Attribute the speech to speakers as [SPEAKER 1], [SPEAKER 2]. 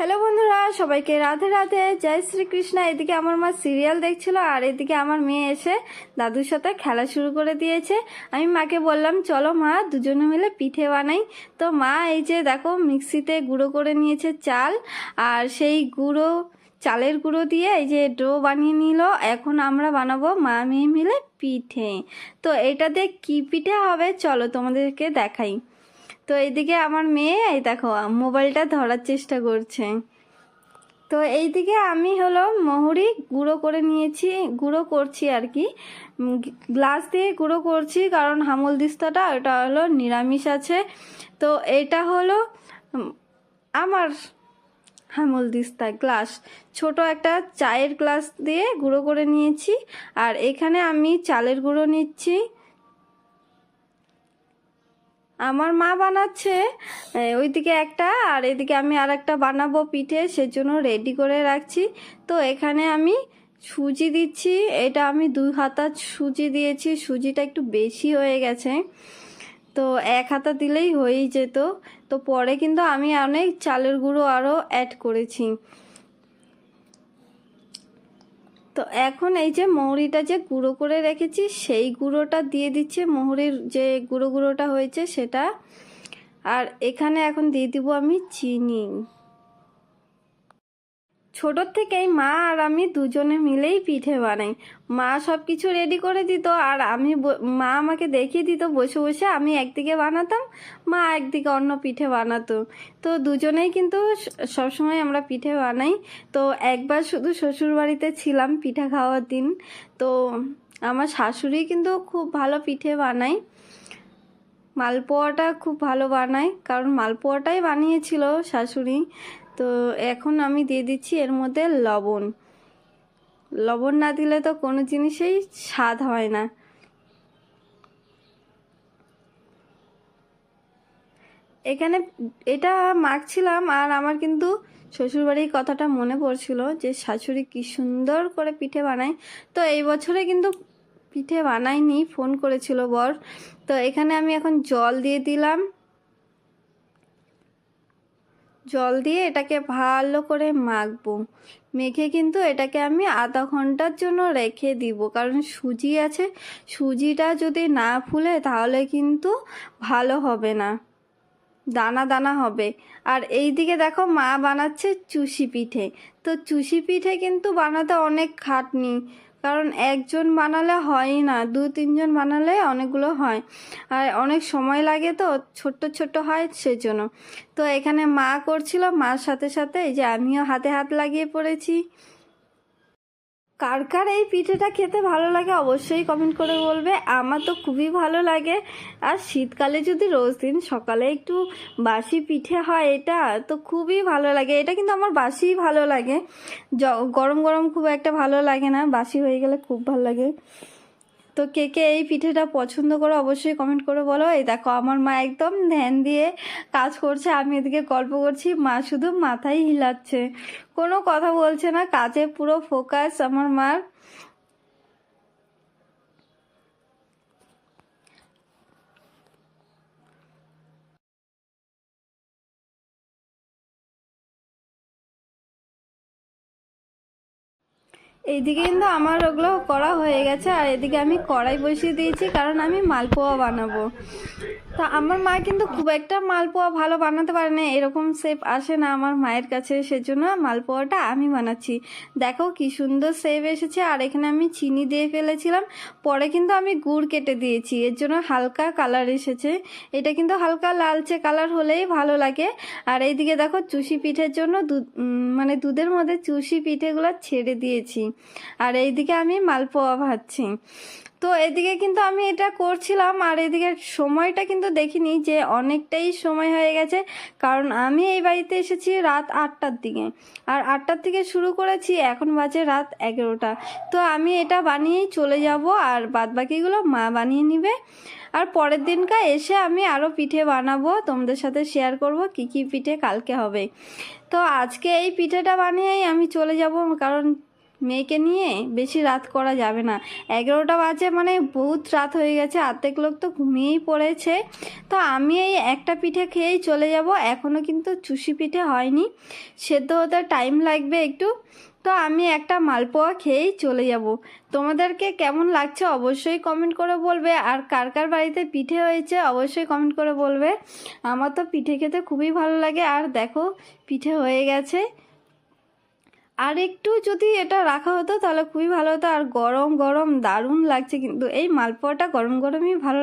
[SPEAKER 1] Hello বন্ধুরা, সবাইকে রাধে রাধে। জয় শ্রীকৃষ্ণ। এদিকে আমার মা সিরিয়াল দেখছিল আর এদিকে আমার মেয়ে এসে দাদুর সাথে খেলা শুরু করে দিয়েছে। আমি মাকে বললাম, চলো মা, দুজনে মিলে পিঠে বানাই। তো মা এই যে দেখো, মিক্সিতে গুঁড়ো করে নিয়েছে চাল আর সেই গুঁড়ো, চালের গুঁড়ো দিয়ে এই যে ডো বানিয়ে নিল। এখন আমরা বানাবো মা মেয়ে মিলে পিঠে। তো এটাতে কি পিঠে হবে? চলো তোমাদেরকে দেখাই। তো এইদিকে আমার মেয়ে, এই দেখো, মোবাইলটা ধরার চেষ্টা করছে। তো এইদিকে আমি হলো মহুরি গুঁড়ো করে নিয়েছি, গুঁড়ো করছি আর কি। গ্লাস দিয়ে গুঁড়ো করছি, কারণ হামল দিস্তাটা, ওটা হলো নিরামিষ আছে। তো এটা হলো আমার হামল দিস্তা গ্লাস। ছোট একটা চায়ের গ্লাস দিয়ে গুঁড়ো করে নিয়েছি, আর এখানে আমি চালের গুঁড়ো নিচ্ছি। আমার মা বানাচ্ছে ওইদিকে একটা আর এদিকে আমি আর একটা বানাবো পিঠে, সেজন্য রেডি করে রাখছি। তো এখানে আমি সুজি দিচ্ছি, এটা আমি দুই হাতা সুজি দিয়েছি, সুজিটা একটু বেশি হয়ে গেছে। তো এক হাতা দিলেই হয়েই যেত। তো পরে কিন্তু আমি অনেক চালের গুঁড়ো আরও অ্যাড করেছি। তো এখন এই যে মৌরিটা যে গুঁড়ো করে রেখেছি, সেই গুঁড়োটা দিয়ে দিচ্ছে। মৌরির যে গুঁড়ো গুঁড়োটা হয়েছে সেটা। আর এখানে এখন দিয়ে দিব আমি চিনি। ছোটোর থেকেই মা আর আমি দুজনে মিলেই পিঠে বানাই। মা সব কিছু রেডি করে দিত আর আমি মা আমাকে দেখিয়ে দিত, বসে বসে আমি একদিকে বানাতাম, মা একদিকে অন্য পিঠে বানাতো। তো দুজনেই কিন্তু সবসময় আমরা পিঠে বানাই। তো একবার শুধু শ্বশুর বাড়িতে ছিলাম পিঠে খাওয়ার দিন। তো আমার শাশুড়ি কিন্তু খুব ভালো পিঠে বানায়। মালপোয়াটা খুব ভালো বানায়, কারণ মালপোয়াটাই বানিয়েছিল শাশুড়ি। তো এখন আমি দিয়ে দিচ্ছি এর মধ্যে লবণ। লবণ না দিলে তো কোনো জিনিসেই স্বাদ হয় না। এখানে এটা মাখছিলাম আর আমার কিন্তু শ্বশুরবাড়ির কথাটা মনে পড়ছিল যে শাশুড়ি কি সুন্দর করে পিঠে বানায়। তো এই বছরে কিন্তু পিঠে বানাইনি ফোন করেছিল বর। তো এখানে আমি এখন জল দিয়ে দিলাম। জল দিয়ে এটাকে ভালো করে মাখবো। মেখে কিন্তু এটাকে আমি আধা ঘণ্টার জন্য রেখে দিব। কারণ সুজি আছে, সুজিটা যদি না ফুলে তাহলে কিন্তু ভালো হবে না। দানা দানা হবে। আর এই দিকে দেখো মা বানাচ্ছে চুষি পিঠে। তো চুষি পিঠে কিন্তু বানাতে অনেক খাটনি কারণ একজন বানালে হয় না, দু তিনজন বানালে অনেকগুলো হয়। আর অনেক সময় লাগে তো, ছোট্ট ছোট্ট হয় সেজন্য। তো এখানে মা করছিল, মার সাথে সাথে এই যে আমিও হাতে হাত লাগিয়ে পড়েছি। কার কার এই পিঠেটা খেতে ভালো লাগে অবশ্যই কমেন্ট করে বলবে। আমার তো খুবই ভালো লাগে। আর শীতকালে যদি রোজ দিন সকালে একটু বাসি পিঠে হয় এটা, তো খুবই ভালো লাগে। এটা কিন্তু আমার বাসিই ভালো লাগে। গরম গরম খুব একটা ভালো লাগে না। বাসি হয়ে গেলে খুব ভালো লাগে। তো কে কে এই পিঠেটা পছন্দ করো অবশ্যই কমেন্ট করে বলো। এই দেখো, আমার মা একদম ধ্যান দিয়ে কাজ করছে, আমি এদিকে গল্প করছি, মা শুধু মাথায় হিলাচ্ছে। কোনো কথা বলছে না, কাজে পুরো ফোকাস আমার মার। এইদিকে কিন্তু আমার ওগুলো করা হয়ে গেছে, আর এদিকে আমি কড়াই বসিয়ে দিয়েছি, কারণ আমি মালপোয়া বানাবো। তা আমার মা কিন্তু খুব একটা মালপোয়া ভালো বানাতে পারে না, এরকম শেপ আসে না আমার মায়ের কাছে, সেজন্য মালপোয়াটা আমি বানাচ্ছি। দেখো কি সুন্দর শেপ এসেছে, আর এখানে আমি চিনি দিয়ে ফেলেছিলাম, পরে কিন্তু আমি গুড় কেটে দিয়েছি, এর জন্য হালকা কালার এসেছে। এটা কিন্তু হালকা লালচে কালার হলেই ভালো লাগে। আর এইদিকে দেখো চুষি পিঠের জন্য দুধ মানে দুধের মধ্যে চুষি পিঠেগুলো ছেড়ে দিয়েছি। আর এইদিকে আমি মালপোয়া ভাজছি। তো এদিকে কিন্তু আমি এটা করছিলাম, আর এদিকে সময়টা কিন্তু দেখিনি যে অনেকটাই সময় হয়ে গেছে, কারণ আমি এই বাড়িতে এসেছি রাত আটটার দিকে। আর আটটার থেকে শুরু করেছি, এখন বাজে রাত এগারোটা। তো আমি এটা বানিয়েই চলে যাব, আর বাদবাকিগুলো মা বানিয়ে নিবে। আর পরের দিনকা এসে আমি আরও পিঠে বানাবো, তোমাদের সাথে শেয়ার করব কি কি পিঠে কালকে হবে। তো আজকে এই পিঠেটা বানিয়েই আমি চলে যাব, কারণ মেয়েকে নিয়ে বেশি রাত করা যাবে না। এগারোটা বাজে মানে বহুত রাত হয়ে গেছে, আর্ধেক লোক তো ঘুমিয়েই পড়েছে। তো আমি এই একটা পিঠে খেয়েই চলে যাব এখনও কিন্তু চুষি পিঠে হয়নি। সেদ্ধ হতে টাইম লাগবে একটু। তো আমি একটা মালপোয়া খেয়েই চলে যাব। তোমাদেরকে কেমন লাগছে অবশ্যই কমেন্ট করে বলবে। আর কার কার বাড়িতে পিঠে হয়েছে অবশ্যই কমেন্ট করে বলবে। আমার তো পিঠে খেতে খুবই ভালো লাগে। আর দেখো, পিঠে হয়ে গেছে। আর একটু যদি এটা রাখা হতো তাহলে খুবই ভালো হতো। আর গরম গরম দারুণ লাগছে কিন্তু এই মালপোয়াটা গরম, গরমই ভালো